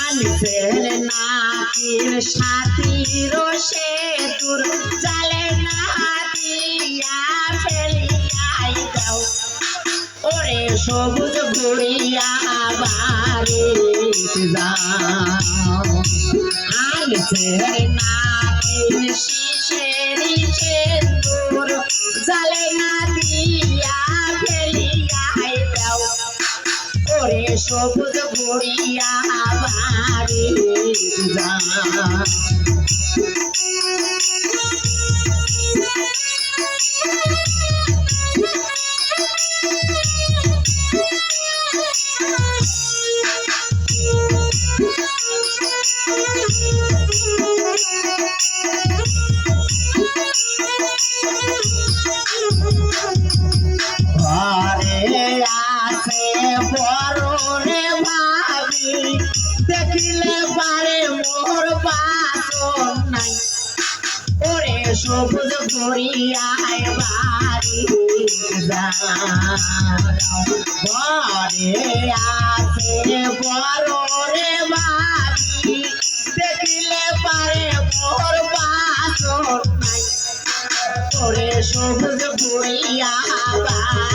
আনফেল নাকির সবুজ গড়িয়া বাড়ি যাও। আনফেল নাকির শিশেরি সেন্দুর জালে না দিয়া ফেলিয়াই দাও ওরে সবুজ গড়িয়া বাড়ি যা সবুজ করিয়ায় বাড়ি ঘরে আছে বড় রে ভাবি দেখিলে পারে মোর বাসন নাই। ওরে সবুজ করিয়া বাড়ি